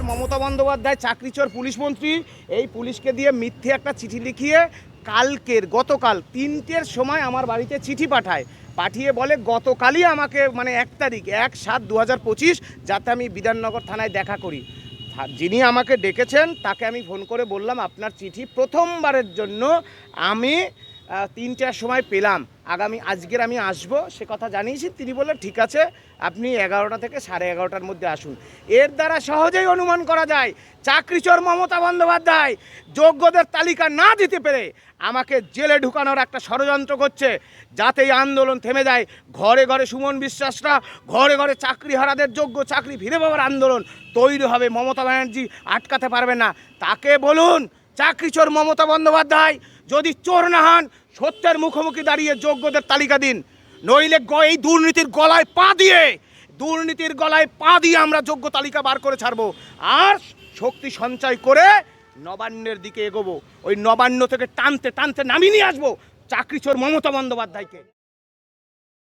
চাকরিচোর মমতা বন্দ্যোপাধ্যায়, চাকরিচোর পুলিশ মন্ত্রী, এই পুলিশকে দিয়ে মিথ্যে একটা চিঠি লিখিয়ে কালকের, গতকাল তিনটের সময় আমার বাড়িতে চিঠি পাঠায়। পাঠিয়ে বলে, গতকালই আমাকে মানে এক তারিখ, এক সাত দু হাজার পঁচিশ যাতে আমি বিধাননগর থানায় দেখা করি। যিনি আমাকে ডেকেছেন, তাকে আমি ফোন করে বললাম, আপনার চিঠি প্রথমবারের জন্য আমি তিনটার সময় পেলাম। আগামী আজকের আমি আসব, সে কথা জানিয়েছি, তিনি বললেন, ঠিক আছে, আপনি এগারোটা থেকে সাড়ে এগারোটার মধ্যে আসুন। এর দ্বারা সহজেই অনুমান করা যায়, চাকরিচোর মমতা বন্দ্যোপাধ্যায় যোগ্যদের তালিকা না দিতে পেরে আমাকে জেলে ঢুকানোর একটা ষড়যন্ত্র করছে, যাতে এই আন্দোলন থেমে যায়। ঘরে ঘরে সুমন বিশ্বাসরা, ঘরে ঘরে চাকরি হারাদের যোগ্য চাকরি ফিরে পাওয়ার আন্দোলন তৈরি হবে। মমতা ব্যানার্জি আটকাতে পারবে না। তাকে বলুন, চাকরিচোর মমতা বন্দ্যোপাধ্যায়, যদি চোর না হন সত্যের মুখোমুখি দাঁড়িয়ে যোগ্যদের তালিকা দিন। নইলে এই দুর্নীতির গলায় পা দিয়ে, দুর্নীতির গলায় পা দিয়ে আমরা যোগ্য তালিকা বার করে ছাড়বো। আর শক্তি সঞ্চয় করে নবান্নের দিকে এগোবো। ওই নবান্ন থেকে টানতে টানতে নামিয়ে নিয়ে আসব চাকরিচোর মমতা বন্দ্যোপাধ্যায়কে।